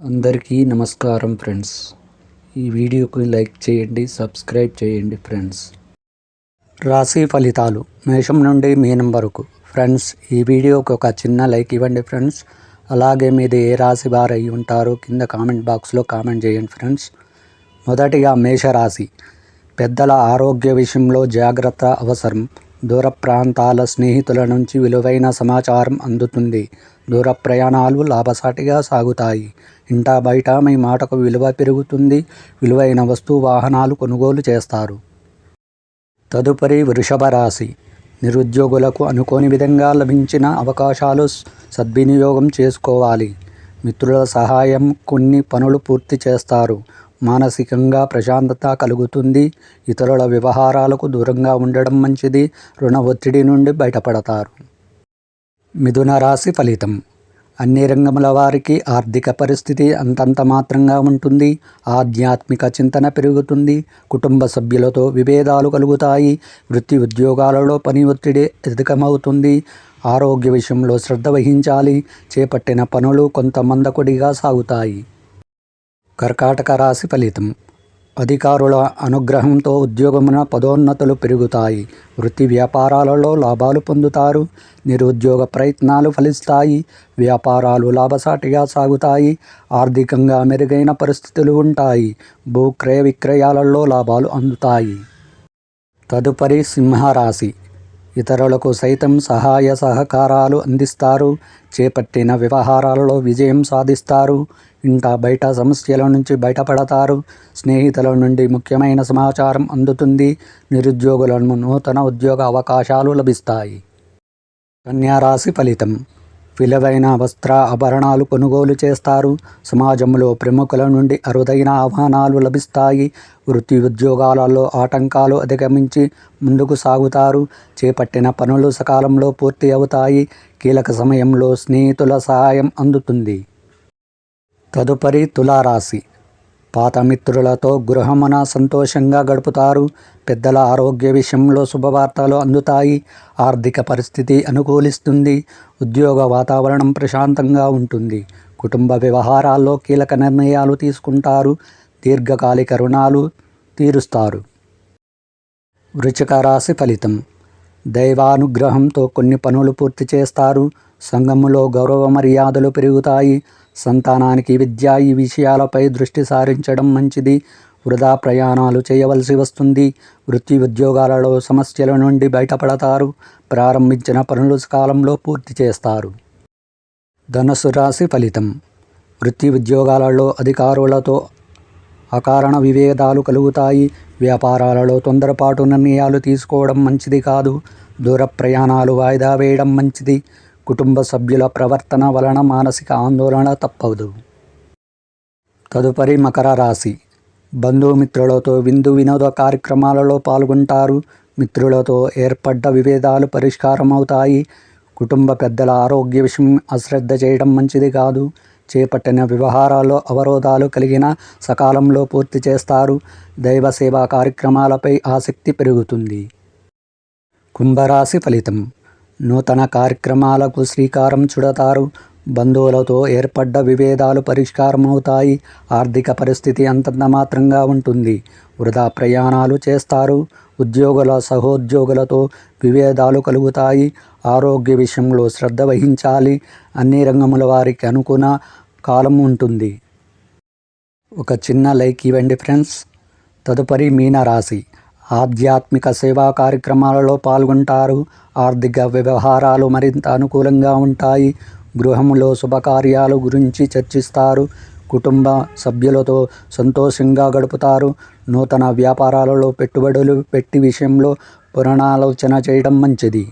అందరికీ నమస్కారం ఫ్రెండ్స్. ఈ వీడియోకి లైక్ చేయండి సబ్స్క్రైబ్ చేయండి ఫ్రెండ్స్. రాశి ఫలితాలు. మేషం నుండి మీనం వరకు ఫ్రెండ్స్ ఈ వీడియోకి ఒక చిన్న లైక్ ఇవ్వండి ఫ్రెండ్స్. అలాగే మీది ఏ రాశి వారు అయి ఉంటారో కింద కామెంట్ బాక్స్లో కామెంట్ చేయండి ఫ్రెండ్స్. మొదటిగా మేషరాశి. పెద్దల ఆరోగ్య విషయంలో జాగ్రత్త అవసరం. దూర ప్రాంతాల స్నేహితుల నుంచి విలువైన సమాచారం అందుతుంది. దూర ప్రయాణాలు లాభసాటిగా సాగుతాయి. ఇంటా బయట మీ మాటకు విలువ పెరుగుతుంది విలువైన వస్తు వాహనాలు కొనుగోలు చేస్తారు. తదుపరి వృషభ రాశి. నిరుద్యోగులకు అనుకోని విధంగా లభించిన అవకాశాలు సద్వినియోగం చేసుకోవాలి. మిత్రుల సహాయం కొన్ని పనులు పూర్తి చేస్తారు. మానసికంగా ప్రశాంతత కలుగుతుంది. ఇతరుల వ్యవహారాలకు దూరంగా ఉండడం మంచిది. రుణ ఒత్తిడి నుండి బయటపడతారు. మిథున రాశి ఫలితం. అన్ని రంగముల వారికి ఆర్థిక పరిస్థితి అంతంత మాత్రంగా ఉంటుంది. ఆధ్యాత్మిక చింతన పెరుగుతుంది. కుటుంబ సభ్యులతో విభేదాలు కలుగుతాయి. వృత్తి ఉద్యోగాలలో పని ఒత్తిడి అధికమవుతుంది. ఆరోగ్య విషయంలో శ్రద్ధ వహించాలి. చేపట్టిన పనులు కొంత మందకొడిగా సాగుతాయి. కర్కాటక రాశి ఫలితం. అధికారుల అనుగ్రహంతో ఉద్యోగమున పదోన్నతులు పెరుగుతాయి. వృత్తి వ్యాపారాలలో లాభాలు పొందుతారు. నిరుద్యోగ ప్రయత్నాలు ఫలిస్తాయి. వ్యాపారాలు లాభసాటిగా సాగుతాయి. ఆర్థికంగా మెరుగైన పరిస్థితులు ఉంటాయి. భూ క్రయ విక్రయాలలో లాభాలు అందుతాయి. తదుపరి సింహరాశి. ఇతరులకు సైతం సహాయ సహకారాలు అందిస్తారు. చేపట్టిన వ్యవహారాలలో విజయం సాధిస్తారు. ఇంకా బయట సమస్యల నుంచి బయటపడతారు. స్నేహితుల నుండి ముఖ్యమైన సమాచారం అందుతుంది. నిరుద్యోగులను నూతన ఉద్యోగ అవకాశాలు లభిస్తాయి. కన్యారాశి ఫలితం. విలువైన వస్త్ర ఆభరణాలు కొనుగోలు చేస్తారు. సమాజంలో ప్రముఖుల నుండి అరుదైన ఆహ్వానాలు లభిస్తాయి. వృత్తి ఉద్యోగాలలో ఆటంకాలు అధిగమించి ముందుకు సాగుతారు. చేపట్టిన పనులు సకాలంలో పూర్తి అవుతాయి. కీలక సమయంలో స్నేహితుల సహాయం అందుతుంది. తదుపరి తులారాశి. పాత మిత్రులతో గృహమున సంతోషంగా గడుపుతారు. పెద్దల ఆరోగ్య విషయంలో శుభవార్తలు అందుతాయి. ఆర్థిక పరిస్థితి అనుకూలిస్తుంది. ఉద్యోగ వాతావరణం ప్రశాంతంగా ఉంటుంది. కుటుంబ వ్యవహారాల్లో కీలక నిర్ణయాలు తీసుకుంటారు. దీర్ఘకాలిక రుణాలు తీరుస్తారు. వృచిక రాశి ఫలితం. దైవానుగ్రహంతో కొన్ని పనులు పూర్తి చేస్తారు. సంఘములో గౌరవ మర్యాదలు పెరుగుతాయి. సంతానానికి విద్య ఈ విషయాలపై దృష్టి సారించడం మంచిది. వృధా ప్రయాణాలు చేయవలసి వస్తుంది. వృత్తి ఉద్యోగాలలో సమస్యల నుండి బయటపడతారు. ప్రారంభించిన పనులు కాలంలో పూర్తి చేస్తారు. ధనుసు రాశి ఫలితం. వృత్తి ఉద్యోగాలలో అధికారులతో అకారణ విభేదాలు కలుగుతాయి. వ్యాపారాలలో తొందరపాటు నిర్ణయాలు తీసుకోవడం మంచిది కాదు. దూర ప్రయాణాలు వాయిదా వేయడం మంచిది. కుటుంబ సభ్యుల ప్రవర్తన వలన మానసిక ఆందోళన తప్పదు. తదుపరి మకర రాశి. బంధుమిత్రులతో విందు వినోద కార్యక్రమాలలో పాల్గొంటారు. మిత్రులతో ఏర్పడ్డ విభేదాలు పరిష్కారమవుతాయి. కుటుంబ పెద్దల ఆరోగ్య విషయం అశ్రద్ధ చేయడం మంచిది కాదు. చేపట్టిన వ్యవహారాల్లో అవరోధాలు కలిగిన సకాలంలో పూర్తి చేస్తారు. దైవ సేవా కార్యక్రమాలపై ఆసక్తి పెరుగుతుంది. కుంభరాశి ఫలితం. నూతన కార్యక్రమాలకు శ్రీకారం చుడతారు. బంధువులతో ఏర్పడ్డ విభేదాలు పరిష్కారమవుతాయి. ఆర్థిక పరిస్థితి అంతంత మాత్రంగా ఉంటుంది. వృధా ప్రయాణాలు చేస్తారు. ఉద్యోగుల సహోద్యోగులతో విభేదాలు కలుగుతాయి. ఆరోగ్య విషయంలో శ్రద్ధ వహించాలి. అన్ని రంగముల వారికి అనుకున్న కాలం ఉంటుంది. ఒక చిన్న లైక్ ఇవ్వండి ఫ్రెండ్స్. తదుపరి మీనరాశి. ఆధ్యాత్మిక సేవా కార్యక్రమాలలో పాల్గొంటారు. ఆర్థిక వ్యవహారాలు మరింత అనుకూలంగా ఉంటాయి. గృహంలో శుభకార్యాలు గురించి చర్చిస్తారు. కుటుంబ సభ్యులతో సంతోషంగా గడుపుతారు. నూతన వ్యాపారాలలో పెట్టుబడులు పెట్టి విషయంలో పునరాలోచన చేయడం మంచిది.